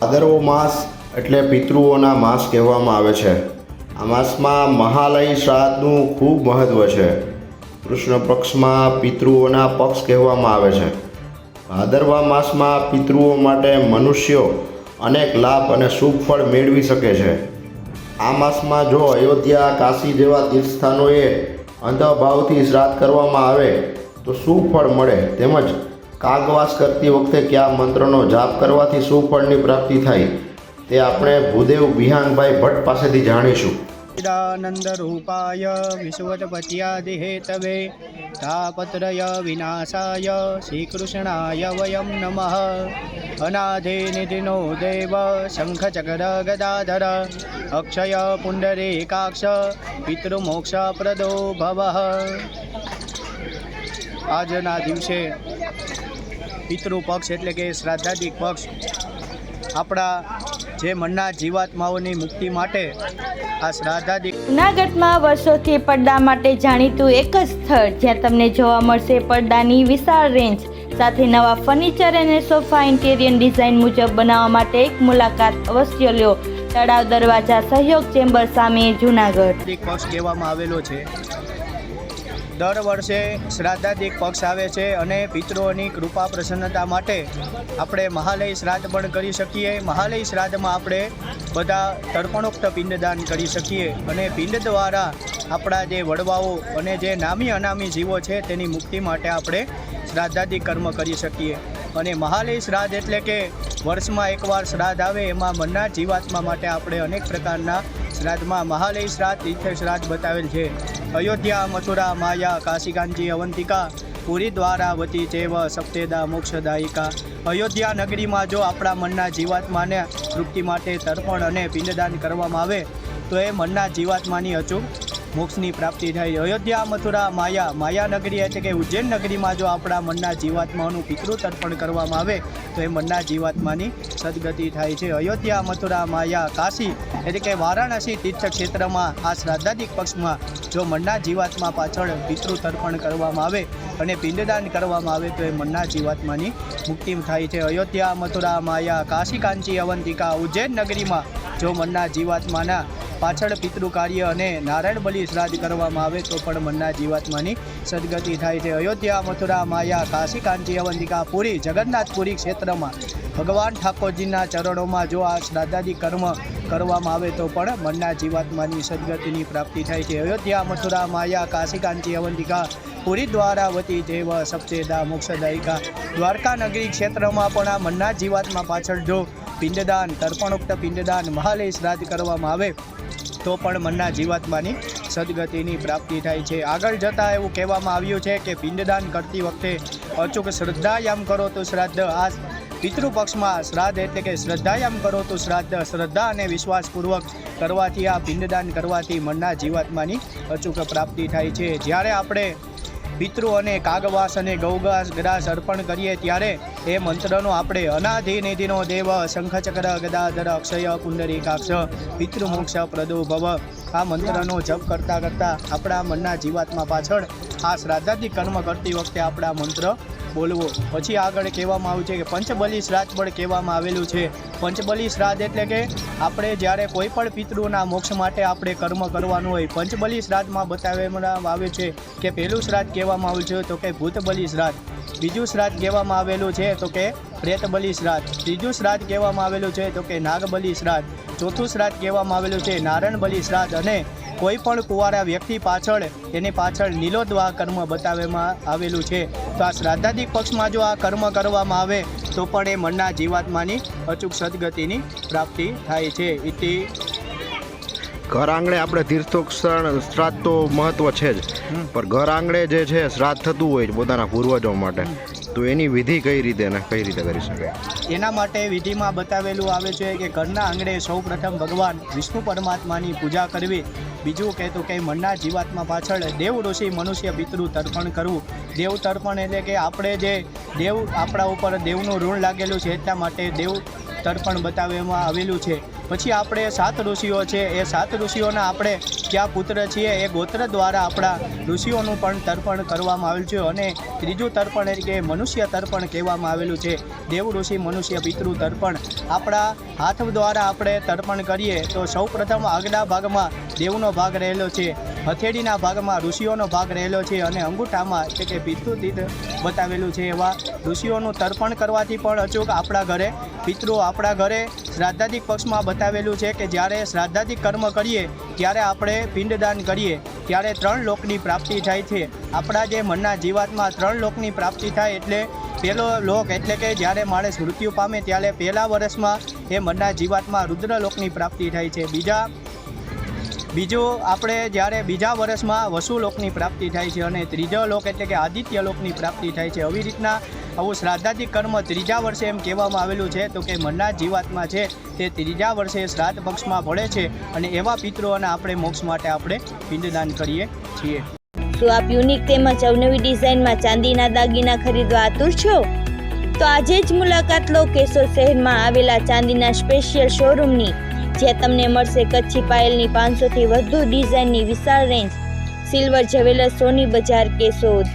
ભાદરવો માસ એટલે પિતૃઓના માસ કહેવામાં આવે છે. આ માસમાં મહાલય શ્રાદ્ધનું ખૂબ મહત્ત્વ છે. કૃષ્ણ પક્ષમાં પિતૃઓના પક્ષ કહેવામાં આવે છે. ભાદરવા માસમાં પિતૃઓ માટે મનુષ્યો અનેક લાભ અને શુભ ફળ મેળવી શકે છે. આ માસમાં જો અયોધ્યા, કાશી જેવા તીર્થસ્થાનોએ અંધભાવથી શ્રાદ્ધ કરવામાં આવે, તો શું ફળ મળે, તેમજ કાગવાસ કરતી વખતે કયા મંત્રનો જાપ કરવાથી શું ફળની પ્રાપ્તિ થાય તે આપણે ભૂદેવ બિહાનભાઈ ભટ્ટ પાસેથી જાણીશું. ીડાનંદ રૂપાય વિશ્વપત્યાદિહેતવે તાપત્રય વિનાશાય શ્રીકૃષ્ણાય વયમ નમઃ. અનાધે નિધિનો દેવ શંખ ગદાધર અક્ષય પુંડરીકાક્ષ પિતૃમોક્ષ પ્રદો ભવ. આજના દિવસે પિતૃપક્ષ એટલે કે શ્રાદ્ધાદિક પક્ષ આપણા જે મનના જીવાત્માઓની મુક્તિ માટે આ શ્રાદ્ધાદિક જૂનાગઢમાં વર્ષોથી પડદા માટે જાણીતું એક જ સ્થળ જ્યાં તમને જોવા મળશે પડદાની વિશાળ રેન્જ સાથે નવા ફર્નિચર અને સોફા ઇન્ટેરિયર ડિઝાઇન મુજબ બનાવવા માટે એક મુલાકાત અવશ્ય લ્યો તળાવ દરવાજા સહયોગ ચેમ્બર સામે જૂનાગઢ. પક્ષ કહેવામાં આવેલો છે. દર વર્ષે શ્રાદ્ધાદિક પક્ષ આવે છે અને પિતૃઓની કૃપા પ્રસન્નતા માટે આપણે મહાલય શ્રાદ્ધ પણ કરી શકીએ. મહાલય શ્રાદ્ધમાં આપણે બધા તર્પણોક્ત પિંડદાન કરી શકીએ અને પિંડ દ્વારા આપણા જે વડવાઓ અને જે નામી અનામી જીવો છે તેની મુક્તિ માટે આપણે શ્રાદ્ધાદિક કર્મ કરી શકીએ. અને મહાલય શ્રાદ્ધ એટલે કે વર્ષમાં એકવાર શ્રાદ્ધ આવે એમાં મનના જીવાત્મા માટે આપણે અનેક પ્રકારના શ્રાદ્ધમાં મહાલય શ્રાદ્ધ તીર્થ શ્રાદ્ધ બતાવેલ છે. અયોધ્યા, મથુરા, માયા કાશીકાંજી અવંતિકા, પુરી દ્વારાવતી ચેવ સપ્તેદા મોક્ષદાયિકા. અયોધ્યા નગરીમાં જો આપણા મનના જીવાત્માને તૃપ્તિ માટે તર્પણ અને પિંડદાન કરવામાં આવે, તો એ મનના જીવાત્માની અચૂક મોક્ષની પ્રાપ્તિ થાય અયોધ્યા, મથુરા, માયા માયા નગરી એટલે કે ઉજ્જૈન નગરીમાં જો આપણા મનના જીવાત્માનું પિતૃ તર્પણ કરવામાં આવે, તો એ મનના જીવાત્માની સદગતિ થાય છે. અયોધ્યા, મથુરા, માયા, કાશી એટલે કે વારાણસી તીર્થ ક્ષેત્રમાં આ શ્રાદ્ધાદિક પક્ષમાં જો મનના જીવાત્મા પાછળ પિતૃ તર્પણ કરવામાં આવે અને પિંડદાન કરવામાં આવે, તો એ મનના જીવાત્માની મુક્તિ થાય છે. અયોધ્યા, મથુરા, માયા, કાશી, કાંચી, અવંતિકા ઉજ્જૈન નગરીમાં જો મનના જીવાત્માના પાછળ પિતૃ કાર્ય અને નારાયણ બલિ શ્રાદ્ધ કરવામાં આવે તો પણ મનના જીવાત્માની સદગતિ થાય છે. અયોધ્યા, મથુરા, માયા, કાશી કાંચી અવંતિકા, પુરી, જગન્નાથપુરી ક્ષેત્રમાં ભગવાન ઠાકોરજીના ચરણોમાં જો આ શ્રાદ્ધાદી કર્મ કરવામાં આવે તો પણ મનના જીવાત્માની સદગતિની પ્રાપ્તિ થાય છે. અયોધ્યા, મથુરા, માયા, કાશી કાંચી અવંતિકા, પુરી, દ્વારાવતી, દેવ, સપ્તેદા, મોક્ષદાયિકા દ્વારકા નગરી ક્ષેત્રમાં પણ આ મનના જીવાત્મા પાછળ જો પિંડદાન, તર્પણોક્ત પિંડદાન મહાલય શ્રાદ્ધ કરવામાં આવે, તો પણ મનના જીવાત્માની સદગતિની પ્રાપ્તિ થાય છે. આગળ જતાં એવું કહેવામાં આવ્યું છે કે પિંડદાન કરતી વખતે અચૂક શ્રદ્ધાયામ કરો તો શ્રાદ્ધ, આ પિતૃપક્ષમાં શ્રાદ્ધ એટલે કે શ્રદ્ધાયામ કરો તો શ્રાદ્ધ, શ્રદ્ધા અને વિશ્વાસપૂર્વક કરવાથી આ પિંડદાન કરવાથી મનના જીવાત્માની અચૂક પ્રાપ્તિ થાય છે. જ્યારે આપણે પિતૃ અને કાગવાસ અને ગૌગાસ ગ્રાસ અર્પણ કરીએ ત્યારે એ મંત્રનો આપણે અનાધિનિધિનો દેવ, શંખચક્ર, ગદાધર, અક્ષય પુંડરીકાક્ષ પિતૃમોક્ષ પ્રદો ભવ આ મંત્રનો જપ કરતાં કરતાં આપણા મનના જીવાત્મા પાછળ આ શ્રાદ્ધાદિક કર્મ કરતી વખતે આપણા મંત્ર બોલવો. પછી આગળ કહેવામાં આવ્યું છે કે પંચબલી શ્રાદ્ધ પણ કહેવામાં આવેલું છે. પંચબલી શ્રાદ્ધ એટલે કે આપણે જ્યારે કોઈ પણ પિતૃના મોક્ષ માટે આપણે કર્મ કરવાનું હોય, પંચબલી શ્રાદ્ધમાં બતાવવામાં આવે છે કે પહેલું શ્રાદ્ધ કહેવામાં આવ્યું છે તો કે ભૂતબલી શ્રાદ્ધ. બીજું શ્રાદ્ધ કહેવામાં આવેલું છે તો કે પ્રેતબલી શ્રાદ્ધ. ત્રીજું શ્રાદ્ધ કહેવામાં આવેલું છે તો કે નાગબલી શ્રાદ્ધ. ચોથું શ્રાદ્ધ કહેવામાં આવેલું છે નારણબલી શ્રાદ્ધ અને કોઈ પણ કુંવારા વ્યક્તિ પાછળ એની પાછળ નીલોદ્વાહ કર્મ બતાવવામાં આવેલું છે. તો આ શ્રાદ્ધાધિક પક્ષમાં જો આ કર્મ કરવામાં આવે તો પણ એ મનના જીવાત્માની અચૂક સદગતિની પ્રાપ્તિ થાય છે. ઇતિ ઘર આંગણે આપણે તીર્થોક્ષણ શ્રાદ્ધ તો મહત્ત્વ છે જ. પણ ઘર આંગણે જે છે શ્રાદ્ધ થતું હોય છે પોતાના પૂર્વજો માટે તો એની વિધિ કઈ રીતે અને કઈ રીતે કરી શકાય એના માટે વિધિમાં બતાવેલું આવે છે કે ઘરના આંગણે સૌ પ્રથમ ભગવાન વિષ્ણુ પરમાત્માની પૂજા કરવી. બીજું કહેતું કે મનના જીવાતમાં પાછળ દેવ ઋષિ મનુષ્ય પિતૃ તર્પણ કરવું. દેવ તર્પણ એટલે કે આપણે જે દેવ આપણા ઉપર દેવનું ઋણ લાગેલું છે એટલા માટે દેવ તર્પણ બતાવવામાં આવેલું છે. પછી આપણે સાત ઋષિઓ છે, એ સાત ઋષિઓના આપણે ક્યાં પુત્ર છીએ, એ ગોત્ર દ્વારા આપણા ઋષિઓનું પણ તર્પણ કરવામાં આવેલું છે અને ત્રીજું તર્પણ એટલે કે મનુષ્ય તર્પણ કહેવામાં આવેલું છે. દેવ ઋષિ મનુષ્ય પિતૃ તર્પણ. આપણા હાથ દ્વારા આપણે તર્પણ કરીએ તો સૌ પ્રથમ આગલા ભાગમાં દેવનો ભાગ રહેલો છે. હથેળીના ભાગમાં ઋષિઓનો ભાગ રહેલો છે અને અંગૂઠામાં એટલે કે પિતૃતીત બતાવેલું છે એવા ઋષિઓનું તર્પણ કરવાથી પણ અચૂક આપણા ઘરે, પિતૃ આપણા ઘરે શ્રાદ્ધાધિક પક્ષમાં બતાવેલું છે કે જ્યારે શ્રાદ્ધાધિક કર્મ કરીએ, ત્યારે આપણે પિંડદાન કરીએ, ત્યારે ત્રણ લોકની પ્રાપ્તિ થાય છે. આપણા જે મનના જીવાતમાં ત્રણ લોકની પ્રાપ્તિ થાય એટલે પહેલો લોક એટલે કે જ્યારે માણસ મૃત્યુ પામે ત્યારે પહેલા વર્ષમાં એ મનના જીવાતમાં રુદ્રલોકની પ્રાપ્તિ થાય છે. બીજા બીજું આપણે જ્યારે બીજા વર્ષમાં વસુલોકની પ્રાપ્તિ થાય છે અને ત્રીજો લોક એટલે કે આદિત્ય લોકની પ્રાપ્તિ થાય છે, આવી રીતના આવું શ્રાદ્ધાદિક કર્મ ત્રીજા વર્ષે એમ કહેવામાં આવેલું છે. તો કે મનના જીવાતમાં છે તે ત્રીજા વર્ષે શ્રાદ્ધ પક્ષમાં પડે છે અને એવા પિતૃઓને આપણે મોક્ષ માટે આપણે પિંડદાન કરીએ છીએ. શું આપ યુનિક તેમજ અવનવી ડિઝાઇનમાં ચાંદીના દાગીના ખરીદવા આતુર છો? તો આજે જ મુલાકાત લો કેશોદ શહેરમાં આવેલા ચાંદીના સ્પેશિયલ શોરૂમની જ્યાં તમને મળશે કચ્છી પાયલની પાંચસોથી વધુ ડિઝાઇનની વિશાળ રેન્જ સિલ્વર જ્વેલર્સ સોની બજાર કેશોદ